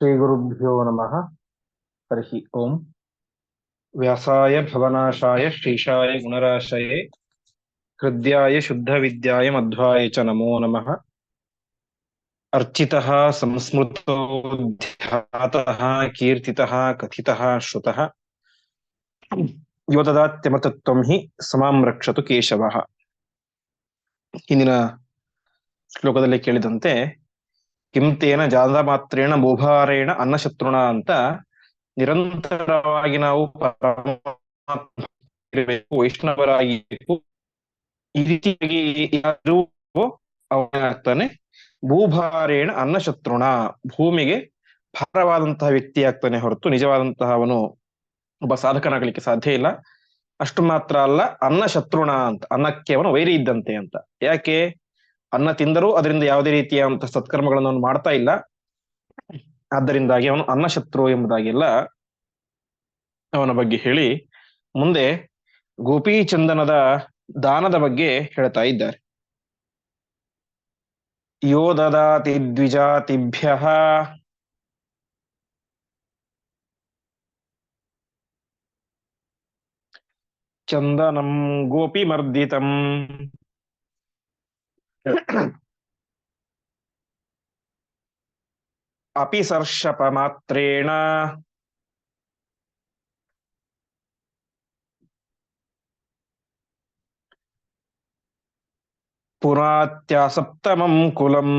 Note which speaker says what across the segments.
Speaker 1: श्रीगुरुभ्यो नमः हरिः ओम् व्यासाय भवनाशाय श्रीशाय गुणराशये हृद्याय शुद्धविद्याय मध्वाय च नमो नमः अर्चितः संस्मृतो ध्यातः कीर्तितः कथितः श्रुतः ಯೋದದಾತ್ಯಮತತ್ವಂ ಹಿ ಸಮಾಂ ರಕ್ಷತು ಕೇಶವಃ ಹಿಂದಿನ ಶ್ಲೋಕದಲ್ಲಿ ಕೇಳಿದಂತೆ ಕಿಂತೇನ ಜಾದ ಮಾತ್ರೇಣ ಅನ್ನ ಅನ್ನಶತ್ರುಣ ಅಂತ ನಿರಂತರವಾಗಿ ನಾವು ವೈಷ್ಣವರಾಗಿರ್ಬೇಕು. ಈ ರೀತಿಯಾಗಿ ಅವನಾಗ್ತಾನೆ? ಭೂಭಾರೇಣ ಅನ್ನಶತ್ರುಣ ಭೂಮಿಗೆ ಭಾರವಾದಂತಹ ವ್ಯಕ್ತಿ ಆಗ್ತಾನೆ ಹೊರತು ನಿಜವಾದಂತಹ ಅವನು ಒಬ್ಬ ಸಾಧಕನಾಗಲಿಕ್ಕೆ ಸಾಧ್ಯ ಇಲ್ಲ. ಅಷ್ಟು ಮಾತ್ರ ಅಲ್ಲ ಅನ್ನ ಶತ್ರುಣ ಅಂತ, ಅನ್ನಕ್ಕೆ ಅವನು ವೈರಿ ಇದ್ದಂತೆ ಅಂತ. ಯಾಕೆ? ಅನ್ನ ತಿಂದರೂ ಅದರಿಂದ ಯಾವುದೇ ರೀತಿಯ ಸತ್ಕರ್ಮಗಳನ್ನು ಅವನು ಮಾಡ್ತಾ ಇಲ್ಲ. ಆದ್ದರಿಂದಾಗಿ ಅವನು ಅನ್ನ ಶತ್ರು ಎಂಬುದಾಗೆಲ್ಲ ಅವನ ಬಗ್ಗೆ ಹೇಳಿ ಮುಂದೆ ಗೋಪೀಚಂದನದ ದಾನದ ಬಗ್ಗೆ ಹೇಳ್ತಾ ಇದ್ದಾರೆ. ಯೋ ದದಾತಿ ದ್ವಿಜಾತಿಭ್ಯ. ಚಂದನಂ ಗೋಪಿಮರ್ದಿತಂ. ಅಪಿ ಸರ್ಷಪ ಮಾತ್ರೇಣ ಕುಲಂ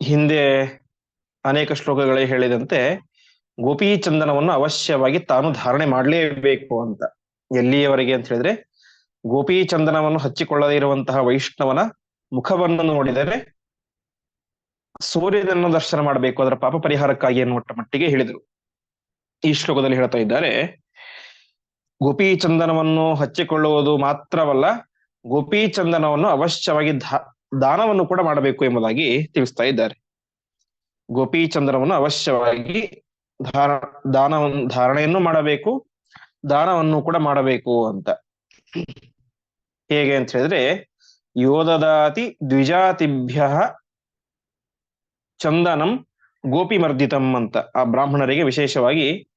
Speaker 1: ಹಿಂದೆ ಅನೇಕ ಶ್ಲೋಕಗಳೇ ಹೇಳಿದಂತೆ ಗೋಪೀಚಂದನವನ್ನು ಅವಶ್ಯವಾಗಿ ತಾನು ಧಾರಣೆ ಮಾಡಲೇಬೇಕು ಅಂತ. ಎಲ್ಲಿಯವರೆಗೆ ಅಂತ ಹೇಳಿದ್ರೆ, ಗೋಪೀಚಂದನವನ್ನು ಹಚ್ಚಿಕೊಳ್ಳದೇ ಇರುವಂತಹ ವೈಷ್ಣವನ ಮುಖವನ್ನು ನೋಡಿದರೆ, ಸೂರ್ಯನನ್ನು ದರ್ಶನ ಮಾಡಬೇಕು, ಅದರ ಪಾಪ ಪರಿಹಾರಕ್ಕಾಗಿ ಅನ್ನುವ ಮಟ್ಟಿಗೆ ಹೇಳಿದರು. ಈ ಶ್ಲೋಕದಲ್ಲಿ ಹೇಳ್ತಾ ಇದ್ದಾರೆ, ಗೋಪೀಚಂದನವನ್ನು ಹಚ್ಚಿಕೊಳ್ಳುವುದು ಮಾತ್ರವಲ್ಲ, ಗೋಪೀಚಂದನವನ್ನು ಅವಶ್ಯವಾಗಿ ದಾನವನ್ನು ಕೂಡ ಮಾಡಬೇಕು ಎಂಬುದಾಗಿ ತಿಳಿಸ್ತಾ ಇದ್ದಾರೆ. ಗೋಪೀಚಂದ್ರವನ್ನು ಅವಶ್ಯವಾಗಿ ಧಾರ ದಾನವನ್ನು ಧಾರಣೆಯನ್ನು ಮಾಡಬೇಕು, ದಾನವನ್ನು ಕೂಡ ಮಾಡಬೇಕು ಅಂತ. ಹೇಗೆ ಅಂತ ಹೇಳಿದ್ರೆ, ಯೋದದಾತಿ ದ್ವಿಜಾತಿಭ್ಯ ಚಂದನಂ ಗೋಪಿಮರ್ದಿತಂ ಅಂತ ಆ ಬ್ರಾಹ್ಮಣರಿಗೆ ವಿಶೇಷವಾಗಿ,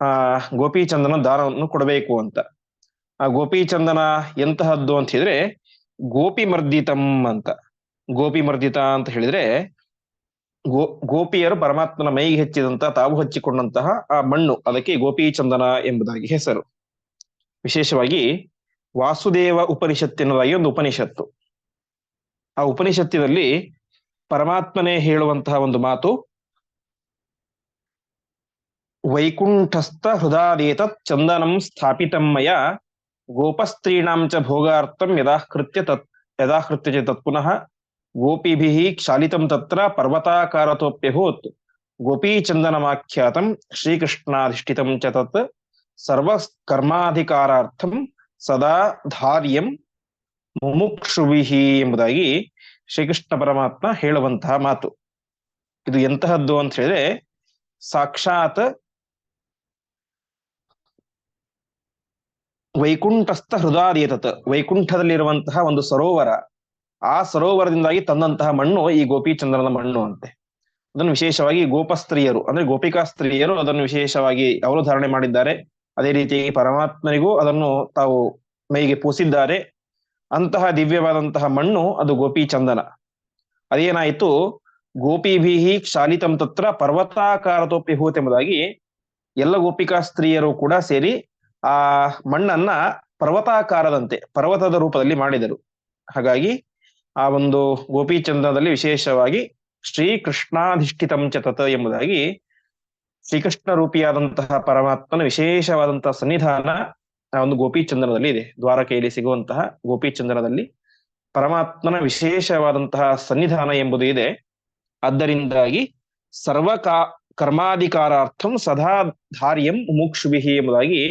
Speaker 1: ಆ, ಗೋಪೀಚಂದನ ದಾನವನ್ನು ಕೊಡಬೇಕು ಅಂತ. ಆ ಗೋಪಿ ಚಂದನ ಎಂತಹದ್ದು ಅಂತ ಹೇಳಿದ್ರೆ, ಗೋಪಿಮರ್ದಿತಂ ಅಂತ. ಗೋಪಿಮರ್ದಿತ ಅಂತ ಹೇಳಿದ್ರೆ ಗೋ, ಗೋಪಿಯರು ಪರಮಾತ್ಮನ ಮೈಗೆ ಹೆಚ್ಚಿದಂತಹ ತಾವು ಹಚ್ಚಿಕೊಂಡಂತಹ ಆ ಮಣ್ಣು, ಅದಕ್ಕೆ ಗೋಪೀಚಂದನ ಎಂಬುದಾಗಿ ಹೆಸರು. ವಿಶೇಷವಾಗಿ ವಾಸುದೇವ ಉಪನಿಷತ್ತಿನದಾಗಿ ಒಂದು ಉಪನಿಷತ್ತು. ಆ ಉಪನಿಷತ್ತಿನಲ್ಲಿ ಪರಮಾತ್ಮನೇ ಹೇಳುವಂತಹ ಒಂದು ಮಾತು, ವೈಕುಂಠಸ್ಥ ಹೃದಾದೇತ ಚಂದನಂ ಸ್ಥಾಪಿತಂ ಮಯ, ಗೋಪಸ್ತ್ರೀಣಾಂ ಚ ಭೋಗಾರ್ಥಂ ಯದಾಹೃತ್ಯ ತತ್ ಯದಾಹೃತ್ಯ ತತ್ ಪುನಃ ಗೋಪಿಭಿಃ ಕ್ಷಾಲಿತಂ ತತ್ರ ಪರ್ವತಾಕಾರತೋಪ್ಯಭೂತ್. ಗೋಪೀಚಂದನಮಾಖ್ಯಾತಂ ಶ್ರೀಕೃಷ್ಣಾಧಿಷ್ಠಿತಂ ಚ ತತ್ ಸರ್ವಕರ್ಮಾಧಿಕಾರಾರ್ಥಂ ಸದಾ ಧಾರ್ಯಂ ಮುಮುಕ್ಷುವಿಹಿ ಎಂಬುದಾಗಿ ಶ್ರೀಕೃಷ್ಣ ಪರಮಾತ್ಮ ಹೇಳುವಂತಹ ಮಾತು. ಇದು ಎಂತಹದ್ದು ಅಂತ ಹೇಳಿದ್ರೆ ಸಾಕ್ಷಾತ್ ವೈಕುಂಠಸ್ಥ ಹೃದಯ ವೈಕುಂಠದಲ್ಲಿರುವಂತಹ ಒಂದು ಸರೋವರ. ಆ ಸರೋವರದಿಂದಾಗಿ ತಂದಂತಹ ಮಣ್ಣು ಈ ಗೋಪಿಚಂದ್ರನ ಮಣ್ಣು ಅಂತೆ. ಅದನ್ನು ವಿಶೇಷವಾಗಿ ಗೋಪಸ್ತ್ರೀಯರು, ಅಂದ್ರೆ ಗೋಪಿಕಾ ಸ್ತ್ರೀಯರು ಅದನ್ನು ವಿಶೇಷವಾಗಿ ಅವರು ಧಾರಣೆ ಮಾಡಿದ್ದಾರೆ. ಅದೇ ರೀತಿಯಾಗಿ ಪರಮಾತ್ಮನಿಗೂ ಅದನ್ನು ತಾವು ಮೈಗೆ ಪೂಸಿದ್ದಾರೆ. ಅಂತಹ ದಿವ್ಯವಾದಂತಹ ಮಣ್ಣು ಅದು ಗೋಪಿ ಚಂದನ ಅದೇನಾಯಿತು? ಗೋಪಿಭೀಹಿ ಕ್ಷಾಲಿತಂ ತತ್ರ ಪರ್ವತಾಕಾರತೋಪಿ ಹೂತ್ ಎಂಬುದಾಗಿ ಎಲ್ಲ ಗೋಪಿಕಾ ಸ್ತ್ರೀಯರು ಕೂಡ ಸೇರಿ ಆ ಮಣ್ಣನ್ನ ಪರ್ವತಾಕಾರದಂತೆ, ಪರ್ವತದ ರೂಪದಲ್ಲಿ ಮಾಡಿದರು. ಹಾಗಾಗಿ ಆ ಒಂದು ಗೋಪಿಚಂದ್ರದಲ್ಲಿ ವಿಶೇಷವಾಗಿ ಶ್ರೀಕೃಷ್ಣಾಧಿಷ್ಠಿತಂ ಚತತ ಎಂಬುದಾಗಿ ಶ್ರೀಕೃಷ್ಣ ರೂಪಿಯಾದಂತಹ ಪರಮಾತ್ಮನ ವಿಶೇಷವಾದಂತಹ ಸನ್ನಿಧಾನ ಆ ಒಂದು ಗೋಪಿಚಂದ್ರದಲ್ಲಿ ಇದೆ. ದ್ವಾರಕೆಯಲ್ಲಿ ಸಿಗುವಂತಹ ಗೋಪಿಚಂದ್ರದಲ್ಲಿ ಪರಮಾತ್ಮನ ವಿಶೇಷವಾದಂತಹ ಸನ್ನಿಧಾನ ಎಂಬುದು ಇದೆ. ಆದ್ದರಿಂದಾಗಿ ಸರ್ವ ಕಾ ಕರ್ಮಾಧಿಕಾರಾರ್ಥಂ ಸದಾ ಧಾರ್ಯಂ ಮುಕ್ಷುಭಿಹಿ ಎಂಬುದಾಗಿ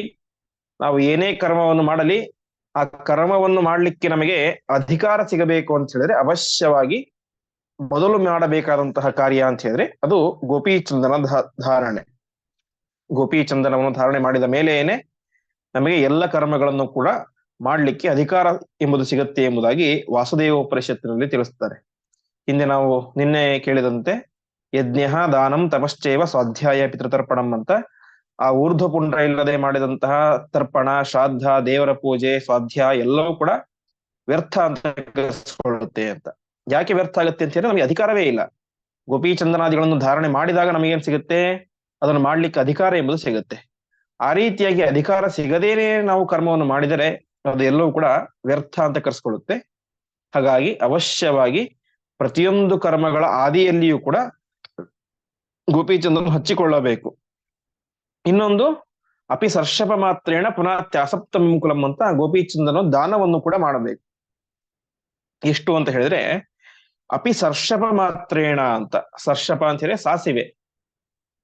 Speaker 1: ನಾವು ಏನೇ ಕರ್ಮವನ್ನು ಮಾಡಲಿ ಆ ಕರ್ಮವನ್ನು ಮಾಡಲಿಕ್ಕೆ ನಮಗೆ ಅಧಿಕಾರ ಸಿಗಬೇಕು ಅಂತ ಹೇಳಿದ್ರೆ ಅವಶ್ಯವಾಗಿ ಮೊದಲು ಮಾಡಬೇಕಾದಂತಹ ಕಾರ್ಯ ಅಂತ ಹೇಳಿದ್ರೆ ಅದು ಗೋಪೀಚಂದನ ಧಾರಣೆ. ಗೋಪೀಚಂದನವನ್ನು ಧಾರಣೆ ಮಾಡಿದ ಮೇಲೇನೆ ನಮಗೆ ಎಲ್ಲ ಕರ್ಮಗಳನ್ನು ಕೂಡ ಮಾಡಲಿಕ್ಕೆ ಅಧಿಕಾರ ಎಂಬುದು ಸಿಗುತ್ತೆ ಎಂಬುದಾಗಿ ವಾಸುದೇವ ಉಪನಿಷತ್ತಿನಲ್ಲಿ ತಿಳಿಸ್ತಾರೆ. ಹಿಂದೆ ನಾವು ನಿನ್ನೆ ಕೇಳಿದಂತೆ ಯಜ್ಞ ದಾನಂ ತಪಶ್ಚೇವ ಸ್ವಾಧ್ಯಾಯ ಪಿತೃತರ್ಪಣಂ ಅಂತ ಆ ಊರ್ಧ್ವ ಪುಂಡ್ರ ಇಲ್ಲದೆ ಮಾಡಿದಂತಹ ತರ್ಪಣ, ಶ್ರಾದ್ದ, ದೇವರ ಪೂಜೆ ಸ್ವಾಧ್ಯಾಯ ಎಲ್ಲವೂ ಕೂಡ ವ್ಯರ್ಥ ಅಂತ ಅಂತ. ಯಾಕೆ ವ್ಯರ್ಥ ಆಗುತ್ತೆ ಅಂತ ಹೇಳಿದ್ರೆ ನಮಗೆ ಅಧಿಕಾರವೇ ಇಲ್ಲ. ಗೋಪಿ ಚಂದನಾದಿಗಳನ್ನು ಧಾರಣೆ ಮಾಡಿದಾಗ ನಮಗೇನ್ ಸಿಗುತ್ತೆ? ಅದನ್ನು ಮಾಡ್ಲಿಕ್ಕೆ ಅಧಿಕಾರ ಎಂಬುದು ಸಿಗುತ್ತೆ. ಆ ರೀತಿಯಾಗಿ ಅಧಿಕಾರ ಸಿಗದೇನೆ ನಾವು ಕರ್ಮವನ್ನು ಮಾಡಿದರೆ ಅದು ಎಲ್ಲವೂ ಕೂಡ ವ್ಯರ್ಥ ಅಂತ ಕರೆಸ್ಕೊಳ್ಳುತ್ತೆ ಹಾಗಾಗಿ ಅವಶ್ಯವಾಗಿ ಪ್ರತಿಯೊಂದು ಕರ್ಮಗಳ ಆದಿಯಲ್ಲಿಯೂ ಕೂಡ ಗೋಪಿಚಂದನ್ನು ಹಚ್ಚಿಕೊಳ್ಳಬೇಕು. ಇನ್ನೊಂದು, ಅಪಿ ಸರ್ಷಪ ಮಾತ್ರೇಣ ಪುನಃ ಕುಲಂ ಅಂತ ಗೋಪಿಚಂದನು ದಾನವನ್ನು ಕೂಡ ಮಾಡಬೇಕು. ಎಷ್ಟು ಅಂತ ಹೇಳಿದ್ರೆ, ಅಪಿ ಸರ್ಷಪ ಮಾತ್ರೇಣ ಅಂತ ಸರ್ಷಪ ಅಂತ ಹೇಳಿ ಸಾಸಿವೆ.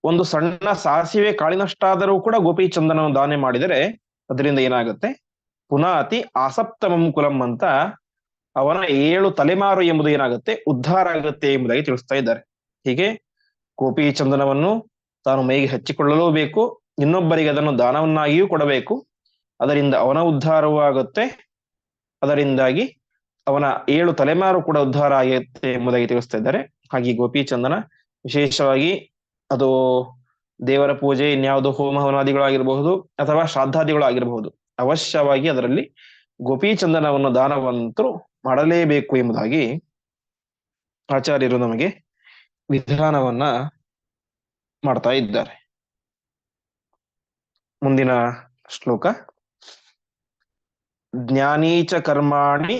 Speaker 1: ಒಂದು ಸಣ್ಣ ಸಾಸಿವೆ ಕಾಳಿನಷ್ಟಾದರೂ ಕೂಡ ಗೋಪಿ ಚಂದನವನ್ನು ದಾನೆ ಮಾಡಿದರೆ, ಅದರಿಂದ ಏನಾಗುತ್ತೆ? ಪುನಃ ಅತಿ ಕುಲಂ ಅಂತ ಅವನ ಏಳು ತಲೆಮಾರು ಎಂಬುದು ಏನಾಗುತ್ತೆ? ಉದ್ಧಾರ ಆಗುತ್ತೆ ಎಂಬುದಾಗಿ ತಿಳಿಸ್ತಾ ಇದ್ದಾರೆ. ಹೀಗೆ ಗೋಪಿ ಚಂದನವನ್ನು ತಾನು ಮೈಗೆ ಹಚ್ಚಿಕೊಳ್ಳಲೂ ಬೇಕು, ಇನ್ನೊಬ್ಬರಿಗೆ ಅದನ್ನು ದಾನವನ್ನಾಗಿಯೂ ಕೊಡಬೇಕು. ಅದರಿಂದ ಅವನ ಉದ್ಧಾರವೂ ಆಗುತ್ತೆ. ಅದರಿಂದಾಗಿ ಅವನ ಏಳು ತಲೆಮಾರು ಕೂಡ ಉದ್ಧಾರ ಆಗುತ್ತೆ ಎಂಬುದಾಗಿ ತಿಳಿಸ್ತಾ ಇದ್ದಾರೆ. ಹಾಗೆ ಗೋಪಿಚಂದನ ವಿಶೇಷವಾಗಿ ಅದು ದೇವರ ಪೂಜೆ, ಇನ್ಯಾವುದು ಹೋಮ ಹವನಾದಿಗಳು ಆಗಿರಬಹುದು ಅಥವಾ ಶ್ರಾದ್ದಾದಿಗಳು ಆಗಿರಬಹುದು ಅವಶ್ಯವಾಗಿ ಅದರಲ್ಲಿ ಗೋಪಿಚಂದನವನ್ನು ದಾನವಂತರು ಮಾಡಲೇಬೇಕು ಎಂಬುದಾಗಿ ಆಚಾರ್ಯರು ನಮಗೆ ವಿಧಾನವನ್ನ ಮಾಡ್ತಾ ಇದ್ದಾರೆ. ಮುಂದಿನ ಶ್ಲೋಕ. ಜ್ಞಾನೀಚ ಕರ್ಮಾಣಿ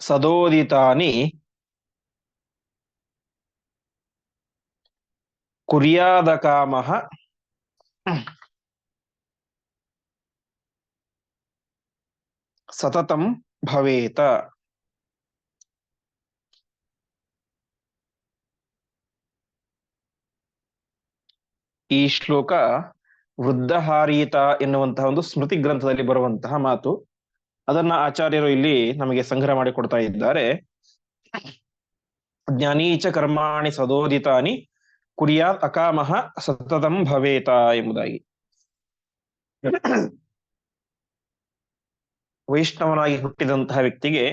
Speaker 1: ಸದೋದಿತಾನಿ ಕುರ್ಯಾದಕಾಮಃ ಸತತಂ ಭವೇತ. ಈ ಶ್ಲೋಕ ವೃದ್ಧಹಾರೀತ ಎನ್ನುವಂತಹ ಒಂದು ಸ್ಮೃತಿ ಗ್ರಂಥದಲ್ಲಿ ಬರುವಂತಹ ಮಾತು. ಅದನ್ನ ಆಚಾರ್ಯರು ಇಲ್ಲಿ ನಮಗೆ ಸಂಗ್ರಹ ಮಾಡಿ ಕೊಡ್ತಾ ಇದ್ದಾರೆ. ಜ್ಞಾನೀಚ ಕರ್ಮಾಣಿ ಸದೋದಿತಾನಿ ಕುರಿಯಾ ಅಕಾಮಹ ಸತತಂ ಭವೇತ ಎಂಬುದಾಗಿ. ವೈಷ್ಣವನಾಗಿ ಹುಟ್ಟಿದಂತಹ ವ್ಯಕ್ತಿಗೆ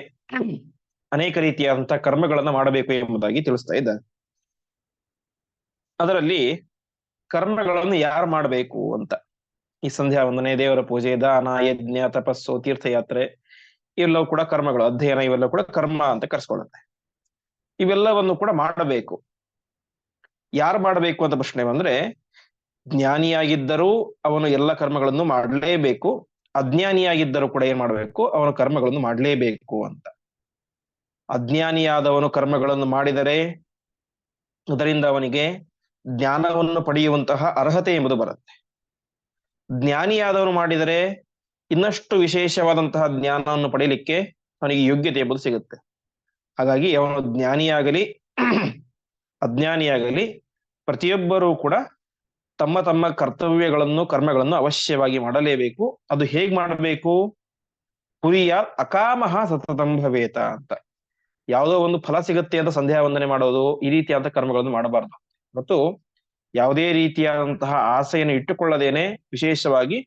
Speaker 1: ಅನೇಕ ರೀತಿಯಾದಂತಹ ಕರ್ಮಗಳನ್ನು ಮಾಡಬೇಕು ಎಂಬುದಾಗಿ ತಿಳಿಸ್ತಾ ಇದ್ದಾರೆ. ಅದರಲ್ಲಿ ಕರ್ಮಗಳನ್ನು ಯಾರು ಮಾಡಬೇಕು ಅಂತ. ಈ ಸಂಧ್ಯಾ ವಂದನೆ ದೇವರ ಪೂಜೆ, ದಾನ, ಯಜ್ಞ, ತಪಸ್ಸು, ತೀರ್ಥಯಾತ್ರೆ, ಇವೆಲ್ಲವೂ ಕೂಡ ಕರ್ಮಗಳು. ಅಧ್ಯಯನ ಇವೆಲ್ಲ ಕೂಡ ಕರ್ಮ ಅಂತ ಕರ್ಸ್ಕೊಳ್ಳುತ್ತೆ. ಇವೆಲ್ಲವನ್ನು ಕೂಡ ಮಾಡಬೇಕು. ಯಾರು ಮಾಡಬೇಕು ಅಂತ ಪ್ರಶ್ನೆ ಬಂದ್ರೆ, ಜ್ಞಾನಿಯಾಗಿದ್ದರೂ ಅವನು ಎಲ್ಲ ಕರ್ಮಗಳನ್ನು ಮಾಡಲೇಬೇಕು. ಅಜ್ಞಾನಿಯಾಗಿದ್ದರೂ ಕೂಡ ಏನ್ ಮಾಡಬೇಕು? ಅವನು ಕರ್ಮಗಳನ್ನು ಮಾಡಲೇಬೇಕು ಅಂತ. ಅಜ್ಞಾನಿಯಾದವನು ಕರ್ಮಗಳನ್ನು ಮಾಡಿದರೆ, ಅದರಿಂದ ಅವನಿಗೆ ಜ್ಞಾನವನ್ನು ಪಡೆಯುವಂತಹ ಅರ್ಹತೆ ಎಂಬುದು ಬರುತ್ತೆ. ಜ್ಞಾನಿಯಾದವನು ಮಾಡಿದರೆ ಇನ್ನಷ್ಟು ವಿಶೇಷವಾದಂತಹ ಜ್ಞಾನವನ್ನು ಪಡೆಯಲಿಕ್ಕೆ ಅವನಿಗೆ ಯೋಗ್ಯತೆ ಎಂಬುದು ಸಿಗುತ್ತೆ. ಹಾಗಾಗಿ ಅವನು ಜ್ಞಾನಿಯಾಗಲಿ, ಅಜ್ಞಾನಿಯಾಗಲಿ ಪ್ರತಿಯೊಬ್ಬರೂ ಕೂಡ ತಮ್ಮ ತಮ್ಮ ಕರ್ತವ್ಯಗಳನ್ನು, ಕರ್ಮಗಳನ್ನು ಅವಶ್ಯವಾಗಿ ಮಾಡಲೇಬೇಕು. ಅದು ಹೇಗ್ ಮಾಡಬೇಕು? ಕುರಿಯ ಅಕಾಮಹ ಸತತಂ ಭವೇತ ಅಂತ. ಯಾವುದೋ ಒಂದು ಫಲ ಸಿಗುತ್ತೆ ಅಂತ ಸಂಧ್ಯಾ ವಂದನೆ ಮಾಡೋದು, ಈ ರೀತಿಯಾದ ಕರ್ಮಗಳನ್ನು ಮಾಡಬಾರದು. ಮತ್ತು ಯಾವುದೇ ರೀತಿಯಾದಂತಹ ಆಸೆಯನ್ನು ಇಟ್ಟುಕೊಳ್ಳದೇನೆ ವಿಶೇಷವಾಗಿ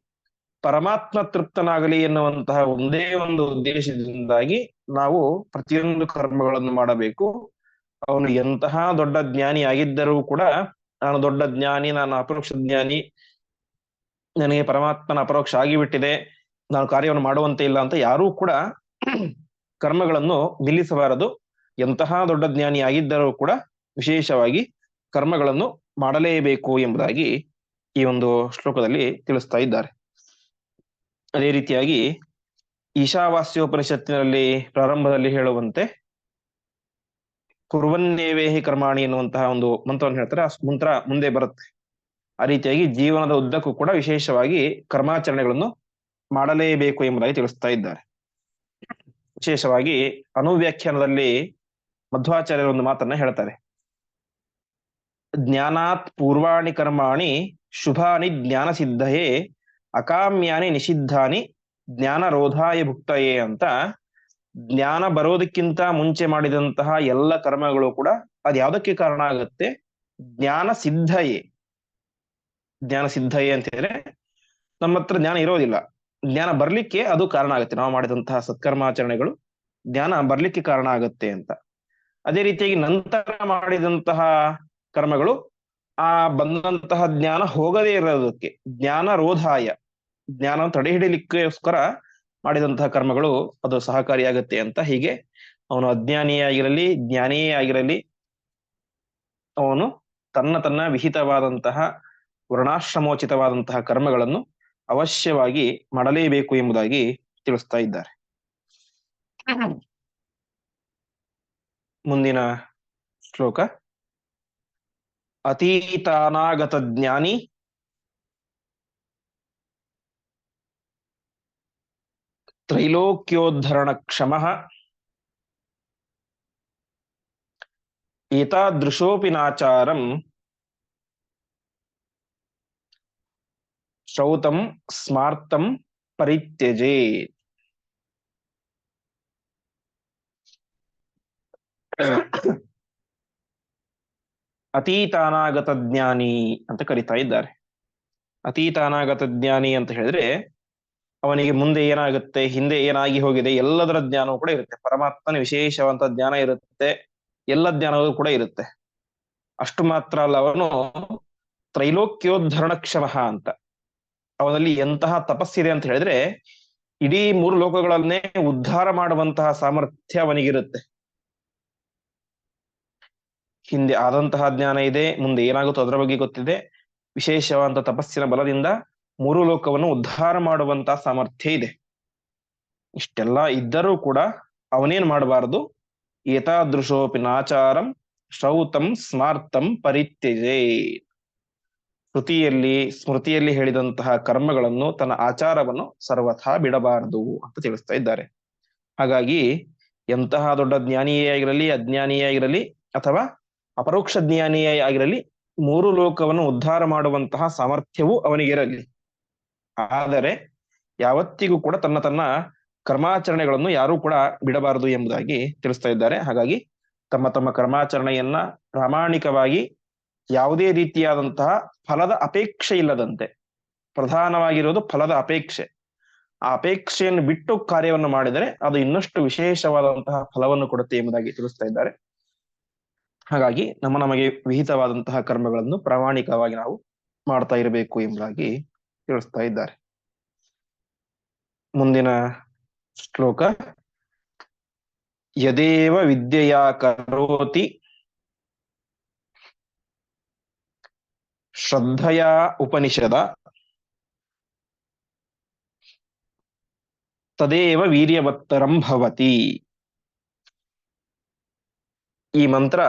Speaker 1: ಪರಮಾತ್ಮ ತೃಪ್ತನಾಗಲಿ ಎನ್ನುವಂತಹ ಒಂದೇ ಒಂದು ಉದ್ದೇಶದಿಂದಾಗಿ ನಾವು ಪ್ರತಿಯೊಂದು ಕರ್ಮಗಳನ್ನು ಮಾಡಬೇಕು. ಅವನು ಎಂತಹ ದೊಡ್ಡ ಜ್ಞಾನಿ ಆಗಿದ್ದರೂ ಕೂಡ ನಾನು ದೊಡ್ಡ ಜ್ಞಾನಿ, ನಾನು ಅಪರೋಕ್ಷ ಜ್ಞಾನಿ, ನನಗೆ ಪರಮಾತ್ಮನ ಅಪರೋಕ್ಷ ಆಗಿಬಿಟ್ಟಿದೆ, ನಾನು ಕಾರ್ಯವನ್ನು ಮಾಡುವಂತೆ ಇಲ್ಲ ಅಂತ ಯಾರೂ ಕೂಡ ಕರ್ಮಗಳನ್ನು ನಿಲ್ಲಿಸಬಾರದು. ಎಂತಹ ದೊಡ್ಡ ಜ್ಞಾನಿ ಆಗಿದ್ದರೂ ಕೂಡ ವಿಶೇಷವಾಗಿ ಕರ್ಮಗಳನ್ನು ಮಾಡಲೇಬೇಕು ಎಂಬುದಾಗಿ ಈ ಒಂದು ಶ್ಲೋಕದಲ್ಲಿ ತಿಳಿಸ್ತಾ ಇದ್ದಾರೆ. ಅದೇ ರೀತಿಯಾಗಿ ಈಶಾವಾಸ್ಯೋಪನಿಷತ್ತಿನಲ್ಲಿ ಪ್ರಾರಂಭದಲ್ಲಿ ಹೇಳುವಂತೆ ಕುರುವನ್ನೇವೇಹಿ ಕರ್ಮಾಣಿ ಎನ್ನುವಂತಹ ಒಂದು ಮಂತ್ರವನ್ನು ಹೇಳ್ತಾರೆ. ಆ ಮಂತ್ರ ಮುಂದೆ ಬರುತ್ತೆ. ಆ ರೀತಿಯಾಗಿ ಜೀವನದ ಉದ್ದಕ್ಕೂ ಕೂಡ ವಿಶೇಷವಾಗಿ ಕರ್ಮಾಚರಣೆಗಳನ್ನು ಮಾಡಲೇಬೇಕು ಎಂಬುದಾಗಿ ತಿಳಿಸ್ತಾ ಇದ್ದಾರೆ. ವಿಶೇಷವಾಗಿ ಅನುವ್ಯಾಖ್ಯಾನದಲ್ಲಿ ಮಧ್ವಾಚಾರ್ಯರ ಒಂದು ಮಾತನ್ನ ಹೇಳ್ತಾರೆ. ಜ್ಞಾನಾತ್ ಪೂರ್ವಾಣಿ ಕರ್ಮಾಣಿ ಶುಭಾನಿ ಜ್ಞಾನ ಸಿದ್ಧಯೇ ಅಕಾಮ್ಯಾನಿ ನಿಷಿದ್ಧಾನಿ ಜ್ಞಾನ ರೋಧಾಯ ಭುಕ್ತಯೇ ಅಂತ ಜ್ಞಾನ ಬರೋದಕ್ಕಿಂತ ಮುಂಚೆ ಮಾಡಿದಂತಹ ಎಲ್ಲ ಕರ್ಮಗಳು ಕೂಡ ಅದ್ ಯಾವುದಕ್ಕೆ ಕಾರಣ ಆಗುತ್ತೆ? ಜ್ಞಾನ ಸಿದ್ಧಯೇ ಜ್ಞಾನ ಸಿದ್ಧಯೇ ಅಂತ ಹೇಳಿದ್ರೆ ನಮ್ಮ ಹತ್ರ ಜ್ಞಾನ ಇರೋದಿಲ್ಲ. ಜ್ಞಾನ ಬರ್ಲಿಕ್ಕೆ ಅದು ಕಾರಣ ಆಗುತ್ತೆ. ನಾವು ಮಾಡಿದಂತಹ ಸತ್ಕರ್ಮಾಚರಣೆಗಳು ಜ್ಞಾನ ಬರ್ಲಿಕ್ಕೆ ಕಾರಣ ಆಗುತ್ತೆ ಅಂತ. ಅದೇ ರೀತಿಯಾಗಿ ನಂತರ ಮಾಡಿದಂತಹ ಕರ್ಮಗಳು ಆ ಬಂದಂತಹ ಜ್ಞಾನ ಹೋಗದೇ ಇರೋದಕ್ಕೆ ಜ್ಞಾನ ರೋಧಾಯ ಜ್ಞಾನ ತಡೆ ಹಿಡಿಯಲಿಕ್ಕೋಸ್ಕರ ಮಾಡಿದಂತಹ ಕರ್ಮಗಳು ಅದು ಸಹಕಾರಿಯಾಗುತ್ತೆ ಅಂತ ಹೀಗೆ ಅವನು ಅಜ್ಞಾನಿಯೇ ಆಗಿರಲಿ ಜ್ಞಾನಿಯೇ ಆಗಿರಲಿ ಅವನು ತನ್ನ ತನ್ನ ವಿಹಿತವಾದಂತಹ ವರ್ಣಾಶ್ರಮೋಚಿತವಾದಂತಹ ಕರ್ಮಗಳನ್ನು ಅವಶ್ಯವಾಗಿ ಮಾಡಲೇಬೇಕು ಎಂಬುದಾಗಿ ತಿಳಿಸ್ತಾ ಇದ್ದಾರೆ. ಮುಂದಿನ ಶ್ಲೋಕ. ಅತೀತಾನಾಗತ ಜ್ಞಾನಿ ತ್ರೈಲೋಕ್ಯೋದ್ಧರಣ ಕ್ಷಮ ಏತಾದೃಶೋಪಿ ನಾಚಾರಂ ಶ್ರೌತಂ ಸ್ಮಾರ್ತಂ ಪರಿತ್ಯಜೇ ಅತೀತಾನಾಗತ ಜ್ಞಾನಿ ಅಂತ ಕರಿತಾ ಇದ್ದಾರೆ. ಅತೀತಾನಾಗತ ಜ್ಞಾನಿ ಅಂತ ಹೇಳಿದ್ರೆ ಅವನಿಗೆ ಮುಂದೆ ಏನಾಗುತ್ತೆ, ಹಿಂದೆ ಏನಾಗಿ ಹೋಗಿದೆ, ಎಲ್ಲದರ ಜ್ಞಾನವೂ ಕೂಡ ಇರುತ್ತೆ. ಪರಮಾತ್ಮನ ವಿಶೇಷವಂತ ಜ್ಞಾನ ಇರುತ್ತೆ, ಎಲ್ಲ ಜ್ಞಾನವೂ ಕೂಡ ಇರುತ್ತೆ. ಅಷ್ಟು ಮಾತ್ರ ಅಲ್ಲ, ಅವನು ತ್ರೈಲೋಕ್ಯೋದ್ಧರಣ ಕ್ಷಮ ಅಂತ. ಅವನಲ್ಲಿ ಎಂತಹ ತಪಸ್ಸಿದೆ ಅಂತ ಹೇಳಿದ್ರೆ, ಇಡೀ ಮೂರು ಲೋಕಗಳನ್ನೇ ಉದ್ಧಾರ ಮಾಡುವಂತಹ ಸಾಮರ್ಥ್ಯ ಅವನಿಗಿರುತ್ತೆ. ಹಿಂದೆ ಆದಂತಹ ಜ್ಞಾನ ಇದೆ, ಮುಂದೆ ಏನಾಗುತ್ತೋ ಅದರ ಬಗ್ಗೆ ಗೊತ್ತಿದೆ. ವಿಶೇಷವಾದ ತಪಸ್ಸಿನ ಬಲದಿಂದ ಮೂರು ಲೋಕವನ್ನು ಉದ್ಧಾರ ಮಾಡುವಂತಹ ಸಾಮರ್ಥ್ಯ ಇದೆ. ಇಷ್ಟೆಲ್ಲ ಇದ್ದರೂ ಕೂಡ ಅವನೇನ್ ಮಾಡಬಾರದು? ಏತಾದೃಶೋಪಿ ನಾಚಾರಂ ಶ್ರೌತಂ ಸ್ಮಾರ್ತಂ ಪರಿತ್ಯಜೆ. ಕೃತಿಯಲ್ಲಿ, ಸ್ಮೃತಿಯಲ್ಲಿ ಹೇಳಿದಂತಹ ಕರ್ಮಗಳನ್ನು ತನ್ನ ಆಚಾರವನ್ನು ಸರ್ವಥಾ ಬಿಡಬಾರದು ಅಂತ ತಿಳಿಸ್ತಾ ಇದ್ದಾರೆ. ಹಾಗಾಗಿ ಎಂತಹ ದೊಡ್ಡ ಜ್ಞಾನಿಯೇ ಆಗಿರಲಿ, ಅಜ್ಞಾನಿಯೇ ಆಗಿರಲಿ ಅಥವಾ ಅಪರೋಕ್ಷ ಜ್ಞಾನಿಯೇ ಆಗಿರಲಿ, ಮೂರು ಲೋಕವನ್ನು ಉದ್ಧಾರ ಮಾಡುವಂತಹ ಸಾಮರ್ಥ್ಯವೂ ಅವನಿಗಿರಲಿ. ಆದರೆ ಯಾವತ್ತಿಗೂ ಕೂಡ ತನ್ನ ತನ್ನ ಕರ್ಮಾಚರಣೆಗಳನ್ನು ಯಾರೂ ಕೂಡ ಬಿಡಬಾರದು ಎಂಬುದಾಗಿ ತಿಳಿಸ್ತಾ ಇದ್ದಾರೆ. ಹಾಗಾಗಿ ತಮ್ಮ ತಮ್ಮ ಕರ್ಮಾಚರಣೆಯನ್ನ ಪ್ರಾಮಾಣಿಕವಾಗಿ ಯಾವುದೇ ರೀತಿಯಾದಂತಹ ಫಲದ ಅಪೇಕ್ಷೆ ಇಲ್ಲದಂತೆ, ಪ್ರಧಾನವಾಗಿರೋದು ಫಲದ ಅಪೇಕ್ಷೆ. ಆ ಅಪೇಕ್ಷೆಯನ್ನು ಬಿಟ್ಟು ಕಾರ್ಯವನ್ನು ಮಾಡಿದರೆ ಅದು ಇನ್ನಷ್ಟು ವಿಶೇಷವಾದಂತಹ ಫಲವನ್ನು ಕೊಡುತ್ತೆ ಎಂಬುದಾಗಿ ತಿಳಿಸ್ತಾ ಇದ್ದಾರೆ. ಹಾಗಾಗಿ ನಮ್ಮ ನಮಗೆ ವಿಹಿತವಾದಂತಹ ಕರ್ಮಗಳನ್ನು ಪ್ರಾಮಾಣಿಕವಾಗಿ ನಾವು ಮಾಡ್ತಾ ಇರಬೇಕು ಎಂಬುದಾಗಿ ತಿಳಿಸ್ತಾ ಇದ್ದಾರೆ. ಮುಂದಿನ ಶ್ಲೋಕ, ಯದೇವ ವಿದ್ಯೆಯ ಕರೋತಿ ಶ್ರದ್ಧೆಯ ಉಪನಿಷದ ತದೇವ ವೀರ್ಯವತ್ತರಂ ಭವತಿ. ಈ ಮಂತ್ರ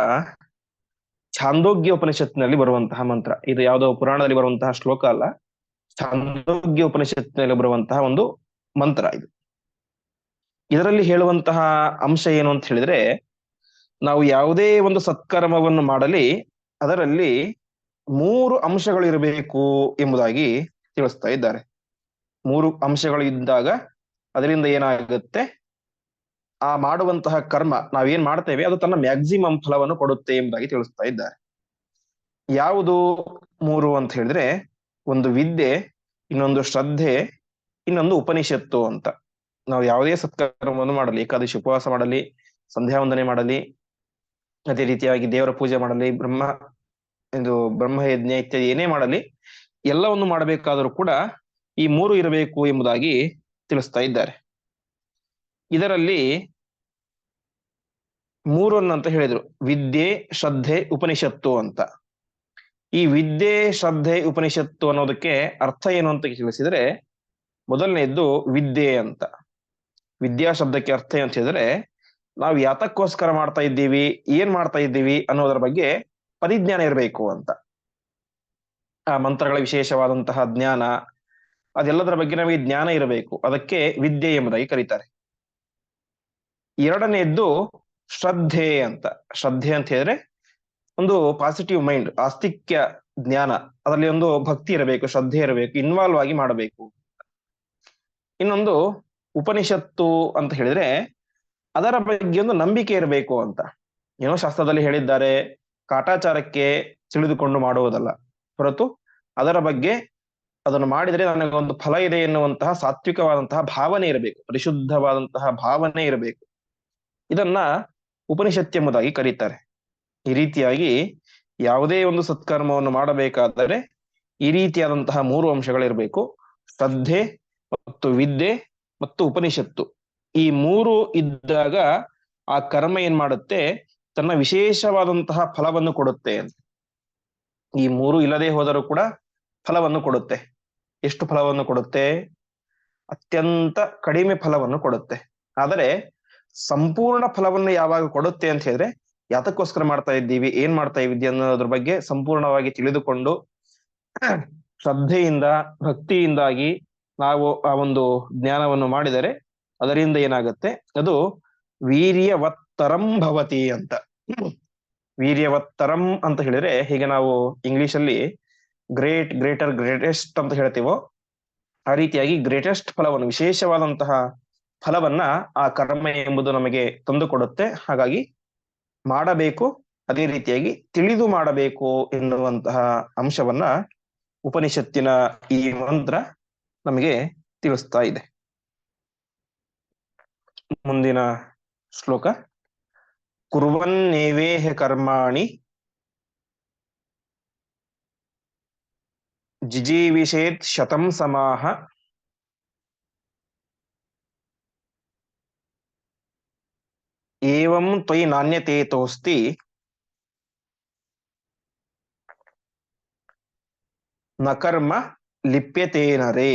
Speaker 1: ಛಾಂದೋಗ್ಯ ಉಪನಿಷತ್ನಲ್ಲಿ ಬರುವಂತಹ ಮಂತ್ರ. ಇದು ಯಾವುದೋ ಪುರಾಣದಲ್ಲಿ ಬರುವಂತಹ ಶ್ಲೋಕ ಅಲ್ಲ. ಛಾಂದೋಗ್ಯ ಉಪನಿಷತ್ನಲ್ಲಿ ಬರುವಂತಹ ಒಂದು ಮಂತ್ರ ಇದು. ಇದರಲ್ಲಿ ಹೇಳುವಂತಹ ಅಂಶ ಏನು ಅಂತ ಹೇಳಿದ್ರೆ, ನಾವು ಯಾವುದೇ ಒಂದು ಸತ್ಕರ್ಮವನ್ನು ಮಾಡಲಿ, ಅದರಲ್ಲಿ ಮೂರು ಅಂಶಗಳು ಇರಬೇಕು ಎಂಬುದಾಗಿ ತಿಳಿಸ್ತಾ ಇದ್ದಾರೆ. ಮೂರು ಅಂಶಗಳು ಇದ್ದಾಗ, ಅದರಿಂದ ಏನಾಗುತ್ತೆ? ಆ ಮಾಡುವಂತಹ ಕರ್ಮ ನಾವೇನ್ ಮಾಡ್ತೇವೆ, ಅದು ತನ್ನ ಮ್ಯಾಕ್ಸಿಮಮ್ ಫಲವನ್ನು ಕೊಡುತ್ತೆ ಎಂಬುದಾಗಿ ತಿಳಿಸ್ತಾ ಇದ್ದಾರೆ. ಯಾವುದು ಮೂರು ಅಂತ ಹೇಳಿದ್ರೆ, ಒಂದು ವಿದ್ಯೆ, ಇನ್ನೊಂದು ಶ್ರದ್ಧೆ, ಇನ್ನೊಂದು ಉಪನಿಷತ್ತು ಅಂತ. ನಾವು ಯಾವುದೇ ಸತ್ಕರ್ಮವನ್ನು ಮಾಡಲಿ, ಏಕಾದಶಿ ಉಪವಾಸ ಮಾಡಲಿ, ಸಂಧ್ಯಾ ವಂದನೆ ಮಾಡಲಿ, ಅದೇ ರೀತಿಯಾಗಿ ದೇವರ ಪೂಜೆ ಮಾಡಲಿ, ಬ್ರಹ್ಮ ಇದು ಬ್ರಹ್ಮಯಜ್ಞ ಇತ್ಯಾದಿ ಏನೇ ಮಾಡಲಿ, ಎಲ್ಲವನ್ನು ಮಾಡಬೇಕಾದರೂ ಕೂಡ ಈ ಮೂರು ಇರಬೇಕು ಎಂಬುದಾಗಿ ತಿಳಿಸ್ತಾ ಇದ್ದಾರೆ. ಇದರಲ್ಲಿ ಮೂರನ್ನಂತ ಹೇಳಿದ್ರು. ವಿದ್ಯೆ, ಶ್ರದ್ಧೆ, ಉಪನಿಷತ್ತು ಅಂತ. ಈ ವಿದ್ಯೆ, ಶ್ರದ್ಧೆ, ಉಪನಿಷತ್ತು ಅನ್ನೋದಕ್ಕೆ ಅರ್ಥ ಏನು ಅಂತ ತಿಳಿಸಿದ್ರೆ, ಮೊದಲನೆಯದ್ದು ವಿದ್ಯೆ ಅಂತ. ವಿದ್ಯಾ ಶಬ್ದಕ್ಕೆ ಅರ್ಥ ಅಂತ ಹೇಳಿದ್ರೆ, ನಾವು ಯಾತಕ್ಕೋಸ್ಕರ ಮಾಡ್ತಾ ಇದ್ದೀವಿ, ಏನ್ ಮಾಡ್ತಾ ಇದ್ದೀವಿ ಅನ್ನೋದರ ಬಗ್ಗೆ ಪರಿಜ್ಞಾನ ಇರಬೇಕು ಅಂತ. ಆ ಮಂತ್ರಗಳ ವಿಶೇಷವಾದಂತಹ ಜ್ಞಾನ, ಅದೆಲ್ಲದರ ಬಗ್ಗೆ ನಮಗೆ ಜ್ಞಾನ ಇರಬೇಕು. ಅದಕ್ಕೆ ವಿದ್ಯೆ ಎಂಬುದಾಗಿ ಕರೀತಾರೆ. ಎರಡನೆಯದ್ದು ಶ್ರದ್ಧೆ ಅಂತ. ಶ್ರದ್ಧೆ ಅಂತ ಹೇಳಿದ್ರೆ ಒಂದು ಪಾಸಿಟಿವ್ ಮೈಂಡ್ ಆಸ್ತಿಕ್ಯ ಜ್ಞಾನ. ಅದರಲ್ಲಿ ಒಂದು ಭಕ್ತಿ ಇರಬೇಕು, ಶ್ರದ್ಧೆ ಇರಬೇಕು ಇನ್ವಾಲ್ವ್ ಆಗಿ ಮಾಡಬೇಕು. ಇನ್ನೊಂದು ಉಪನಿಷತ್ತು ಅಂತ ಹೇಳಿದ್ರೆ ಅದರ ಬಗ್ಗೆ ಒಂದು ನಂಬಿಕೆ ಇರಬೇಕು ಅಂತ. ಏನೋ ಶಾಸ್ತ್ರದಲ್ಲಿ ಹೇಳಿದ್ದಾರೆ, ಕಾಟಾಚಾರಕ್ಕೆ ತಿಳಿದುಕೊಂಡು ಮಾಡುವುದಲ್ಲ. ಹೊರತು ಅದರ ಬಗ್ಗೆ ಅದನ್ನು ಮಾಡಿದರೆ ನನಗೆ ಒಂದು ಫಲ ಇದೆ ಎನ್ನುವಂತಹ ಸಾತ್ವಿಕವಾದಂತಹ ಭಾವನೆ ಇರಬೇಕು, ಪರಿಶುದ್ಧವಾದಂತಹ ಭಾವನೆ ಇರಬೇಕು. ಇದನ್ನ ಉಪನಿಷತ್ ಎಂಬುದಾಗಿ ಕರೀತಾರೆ. ಈ ರೀತಿಯಾಗಿ ಯಾವುದೇ ಒಂದು ಸತ್ಕರ್ಮವನ್ನು ಮಾಡಬೇಕಾದರೆ ಈ ರೀತಿಯಾದಂತಹ ಮೂರು ಅಂಶಗಳಿರಬೇಕು. ಶ್ರದ್ಧೆ ಮತ್ತು ವಿದ್ಯೆ ಮತ್ತು ಉಪನಿಷತ್ತು. ಈ ಮೂರು ಇದ್ದಾಗ ಆ ಕರ್ಮ ಏನ್ ಮಾಡುತ್ತೆ? ತನ್ನ ವಿಶೇಷವಾದಂತಹ ಫಲವನ್ನು ಕೊಡುತ್ತೆ ಈ ಮೂರು ಇಲ್ಲದೆ ಹೋದರೂ ಕೂಡ ಫಲವನ್ನು ಕೊಡುತ್ತೆ. ಎಷ್ಟು ಫಲವನ್ನು ಕೊಡುತ್ತೆ? ಅತ್ಯಂತ ಕಡಿಮೆ ಫಲವನ್ನು ಕೊಡುತ್ತೆ. ಆದರೆ ಸಂಪೂರ್ಣ ಫಲವನ್ನು ಯಾವಾಗ ಕೊಡುತ್ತೆ ಅಂತ ಹೇಳಿದ್ರೆ, ಯಾತಕ್ಕೋಸ್ಕರ ಮಾಡ್ತಾ ಇದ್ದೀವಿ, ಏನ್ ಮಾಡ್ತಾ ಇದ್ದೀವಿ ಅನ್ನೋದ್ರ ಬಗ್ಗೆ ಸಂಪೂರ್ಣವಾಗಿ ತಿಳಿದುಕೊಂಡು ಶ್ರದ್ಧೆಯಿಂದ, ಭಕ್ತಿಯಿಂದಾಗಿ ನಾವು ಆ ಒಂದು ಜ್ಞಾನವನ್ನು ಮಾಡಿದರೆ ಅದರಿಂದ ಏನಾಗುತ್ತೆ? ಅದು ವೀರ್ಯವತ್ತರಂ ಭವತಿ ಅಂತ. ವೀರ್ಯವತ್ತರಂ ಅಂತ ಹೇಳಿದ್ರೆ ಹೀಗೆ ನಾವು ಇಂಗ್ಲಿಷ್ ಅಲ್ಲಿ ಗ್ರೇಟ್, ಗ್ರೇಟರ್, ಗ್ರೇಟೆಸ್ಟ್ ಅಂತ ಹೇಳ್ತೀವೋ, ಆ ರೀತಿಯಾಗಿ ಗ್ರೇಟೆಸ್ಟ್ ಫಲವನ್ನು, ವಿಶೇಷವಾದಂತಹ ಫಲವನ್ನ ಆ ಕರ್ಮ ಎಂಬುದು ನಮಗೆ ತಂದುಕೊಡುತ್ತೆ ಹಾಗಾಗಿ ಮಾಡಬೇಕು, ಅದೇ ರೀತಿಯಾಗಿ ತಿಳಿದು ಮಾಡಬೇಕು ಎನ್ನುವಂತಹ ಅಂಶವನ್ನ ಉಪನಿಷತ್ತಿನ ಈ ಮಂತ್ರ ನಮಗೆ ತಿಳಿಸ್ತಾ ಇದೆ. ಮುಂದಿನ ಶ್ಲೋಕ. ಕುರ್ವನ್ನೇವೇಹ ಕರ್ಮಾಣಿ ಜಿಜೀವಿಷೇತ್ ಶತಂ ಸಮಾಹ ಏವಂ ತ್ವಯಿ ನಾಣ್ಯತೇತೋಸ್ತಿ ನ ಕರ್ಮ ಲಿಪ್ಯತೇನರೇ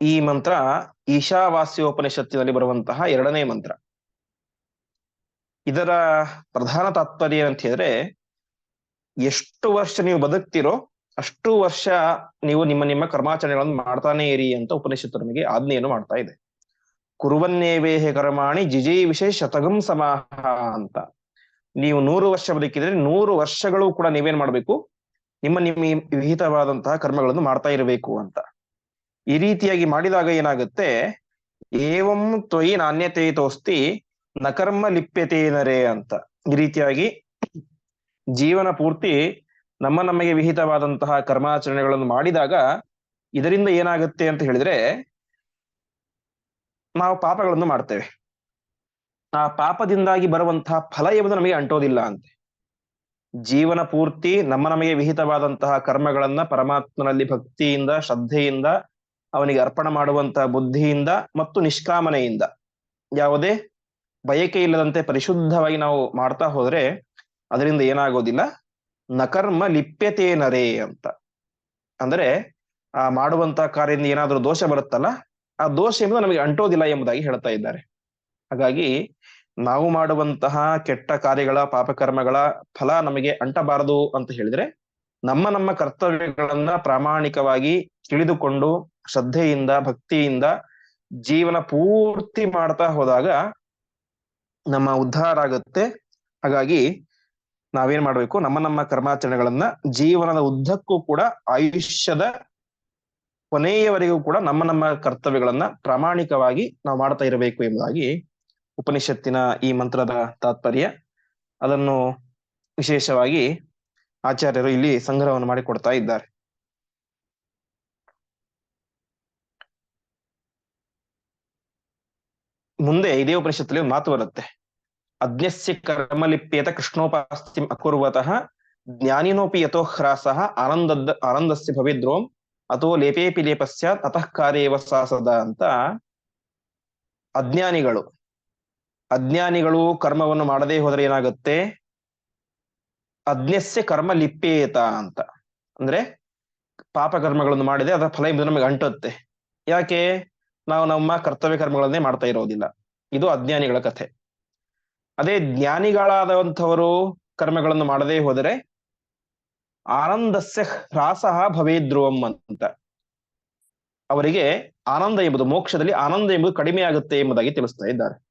Speaker 1: ಈ ಮಂತ್ರ ಈಶಾವಾಸ್ಯೋಪನಿಷತ್ತಿನಲ್ಲಿ ಬರುವಂತಹ ಎರಡನೇ ಮಂತ್ರ. ಇದರ ಪ್ರಧಾನ ತಾತ್ಪರ್ಯ ಅಂತ ಹೇಳಿದ್ರೆ, ಎಷ್ಟು ವರ್ಷ ನೀವು ಬದುಕ್ತಿರೋ, ಅಷ್ಟು ವರ್ಷ ನೀವು ನಿಮ್ಮ ನಿಮ್ಮ ಕರ್ಮಾಚರಣೆಗಳನ್ನು ಮಾಡ್ತಾನೆ ಇರಿ ಅಂತ ಉಪನಿಷತ್ತು ನಮಗೆ ಆಜ್ಞೆಯನ್ನು ಮಾಡ್ತಾ ಇದೆ. ಕುರುವನ್ನೇವೇಹೆ ಕರ್ಮಾಣಿ ಜಿಜೈ ವಿಶೇಷ ಶತಗಂ ಸಮಾಹ ಅಂತ. ನೀವು ನೂರು ವರ್ಷ ಬದುಕಿದ್ರೆ ನೂರು ವರ್ಷಗಳು ಕೂಡ ನೀವೇನ್ ಮಾಡ್ಬೇಕು? ನಿಮ್ಮ ನಿಮ್ಮ ವಿಹಿತವಾದಂತಹ ಕರ್ಮಗಳನ್ನು ಮಾಡ್ತಾ ಇರಬೇಕು ಅಂತ. ಈ ರೀತಿಯಾಗಿ ಮಾಡಿದಾಗ ಏನಾಗುತ್ತೆ? ಏವಂ ತ್ವಯಿ ನಾಣ್ಯತೆ ತೋಸ್ತಿ ನಕರ್ಮ ಲಿಪ್ಯತೇನರೇ ಅಂತ. ಈ ರೀತಿಯಾಗಿ ಜೀವನ ಪೂರ್ತಿ ನಮ್ಮ ನಮಗೆ ವಿಹಿತವಾದಂತಹ ಕರ್ಮಾಚರಣೆಗಳನ್ನು ಮಾಡಿದಾಗ ಇದರಿಂದ ಏನಾಗುತ್ತೆ ಅಂತ ಹೇಳಿದ್ರೆ ನಾವು ಪಾಪಗಳನ್ನು ಮಾಡ್ತೇವೆ. ಆ ಪಾಪದಿಂದಾಗಿ ಬರುವಂತಹ ಫಲ ಎಂಬುದು ನಮಗೆ ಅಂಟೋದಿಲ್ಲ ಅಂತೆ. ಜೀವನ ಪೂರ್ತಿ ನಮ್ಮ ನಮಗೆ ವಿಹಿತವಾದಂತಹ ಕರ್ಮಗಳನ್ನ ಪರಮಾತ್ಮನಲ್ಲಿ ಭಕ್ತಿಯಿಂದ, ಶ್ರದ್ಧೆಯಿಂದ, ಅವನಿಗೆ ಅರ್ಪಣೆ ಮಾಡುವಂತಹ ಬುದ್ಧಿಯಿಂದ ಮತ್ತು ನಿಷ್ಕಾಮನೆಯಿಂದ. ಯಾವುದೇ ಬಯಕೆ ಇಲ್ಲದಂತೆ ಪರಿಶುದ್ಧವಾಗಿ ನಾವು ಮಾಡ್ತಾ ಹೋದ್ರೆ ಅದರಿಂದ ಏನಾಗೋದಿಲ್ಲ. ನಕರ್ಮ ಲಿಪ್ಯತೇನರೇ ಅಂತ. ಅಂದ್ರೆ ಆ ಮಾಡುವಂತಹ ಕಾರ್ಯದಿಂದ ಏನಾದ್ರೂ ದೋಷ ಬರುತ್ತಲ್ಲ ಆ ದೋಷ ಎಂಬುದು ನಮಗೆ ಅಂಟೋದಿಲ್ಲ ಎಂಬುದಾಗಿ ಹೇಳ್ತಾ ಇದ್ದಾರೆ. ಹಾಗಾಗಿ ನಾವು ಮಾಡುವಂತಹ ಕೆಟ್ಟ ಕಾರ್ಯಗಳ, ಪಾಪಕರ್ಮಗಳ ಫಲ ನಮಗೆ ಅಂಟಬಾರದು ಅಂತ ಹೇಳಿದ್ರೆ ನಮ್ಮ ನಮ್ಮ ಕರ್ತವ್ಯಗಳನ್ನ ಪ್ರಾಮಾಣಿಕವಾಗಿ ತಿಳಿದುಕೊಂಡು ಶ್ರದ್ಧೆಯಿಂದ, ಭಕ್ತಿಯಿಂದ ಜೀವನ ಪೂರ್ತಿ ಮಾಡ್ತಾ ಹೋದಾಗ ನಮ್ಮ ಉದ್ಧಾರ ಆಗುತ್ತೆ. ಹಾಗಾಗಿ ನಾವೇನ್ ಮಾಡ್ಬೇಕು? ನಮ್ಮ ನಮ್ಮ ಕರ್ಮಾಚರಣೆಗಳನ್ನ ಜೀವನದ ಉದ್ದಕ್ಕೂ ಕೂಡ ಆಯುಷ್ಯದ ಕೊನೆಯವರೆಗೂ ಕೂಡ ನಮ್ಮ ನಮ್ಮ ಕರ್ತವ್ಯಗಳನ್ನ ಪ್ರಾಮಾಣಿಕವಾಗಿ ನಾವು ಮಾಡ್ತಾ ಇರಬೇಕು ಎಂಬುದಾಗಿ ಉಪನಿಷತ್ತಿನ ಈ ಮಂತ್ರದ ತಾತ್ಪರ್ಯ. ಅದನ್ನು ವಿಶೇಷವಾಗಿ ಆಚಾರ್ಯರು ಇಲ್ಲಿ ಸಂಗ್ರಹವನ್ನು ಮಾಡಿಕೊಡ್ತಾ ಇದ್ದಾರೆ. ಮುಂದೆ ಇದೇ ಉಪನಿಷತ್ತಲ್ಲಿ ಒಂದು ಮಾತು ಬರುತ್ತೆ. ಅಜ್ಞಸ್ಯ ಕರ್ಮಲಿಪ್ಯೇತ ಕೃಷ್ಣೋಪಾಸ್ತಿ ಅಕುರ್ವತಃ ಜ್ಞಾನಿನೋಪಿ ಯಥೋಹ್ರಾಸ ಆನಂದದ ಆನಂದಸ್ಯ ಭವಿದ್ರೋಮ್ ಅಥೋ ಲೇಪೇಪಿ ಲೇಪಸ್ಯಾತ್ ಅತಃ ಕಾರ್ಯವ ಸಾಸದ ಅಂತ ಅಜ್ಞಾನಿಗಳು. ಅಜ್ಞಾನಿಗಳು ಕರ್ಮವನ್ನು ಮಾಡದೇ ಹೋದ್ರೆ ಏನಾಗುತ್ತೆ? ಅಜ್ಞಸ್ಯ ಕರ್ಮ ಲಿಪ್ಯೇತ ಅಂತ. ಅಂದ್ರೆ ಪಾಪ ಕರ್ಮಗಳನ್ನು ಮಾಡಿದೆ ಅದರ ಫಲ ಎಂಬುದು ನಮಗೆ ಅಂಟುತ್ತೆ. ಯಾಕೆ? ನಾವು ನಮ್ಮ ಕರ್ತವ್ಯ ಕರ್ಮಗಳನ್ನೇ ಮಾಡ್ತಾ ಇರೋದಿಲ್ಲ. ಇದು ಅಜ್ಞಾನಿಗಳ ಕಥೆ. ಅದೇ ಜ್ಞಾನಿಗಳಾದಂಥವರು ಕರ್ಮಗಳನ್ನು ಮಾಡದೇ ಹೋದರೆ ಆನಂದಸ್ಯ ಹ್ರಾಸ ಭವೇದ್ರುವಂ ಅಂತ. ಅವರಿಗೆ ಆನಂದ ಎಂಬುದು ಮೋಕ್ಷದಲ್ಲಿ ಆನಂದ ಎಂಬುದು ಕಡಿಮೆ ಆಗುತ್ತೆ ಎಂಬುದಾಗಿ ತಿಳಿಸ್ತಾ ಇದ್ದಾರೆ.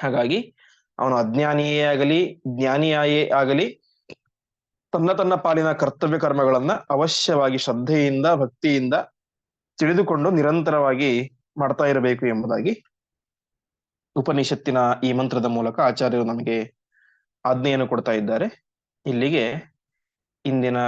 Speaker 1: ಹಾಗಾಗಿ ಅವನು ಅಜ್ಞಾನಿಯೇ ಆಗಲಿ, ಜ್ಞಾನಿಯಾಯೇ ಆಗಲಿ, ತನ್ನ ತನ್ನ ಪಾಲಿನ ಕರ್ತವ್ಯ ಕರ್ಮಗಳನ್ನ ಅವಶ್ಯವಾಗಿ ಶ್ರದ್ಧೆಯಿಂದ, ಭಕ್ತಿಯಿಂದ ತಿಳಿದುಕೊಂಡು ನಿರಂತರವಾಗಿ ಮಾಡ್ತಾ ಇರಬೇಕು ಎಂಬುದಾಗಿ ಉಪನಿಷತ್ತಿನ ಈ ಮಂತ್ರದ ಮೂಲಕ ಆಚಾರ್ಯರು ನಮಗೆ ಆಜ್ಞೆಯನ್ನು ಕೊಡ್ತಾ ಇದ್ದಾರೆ. ಇಲ್ಲಿಗೆ ಇಂದಿನ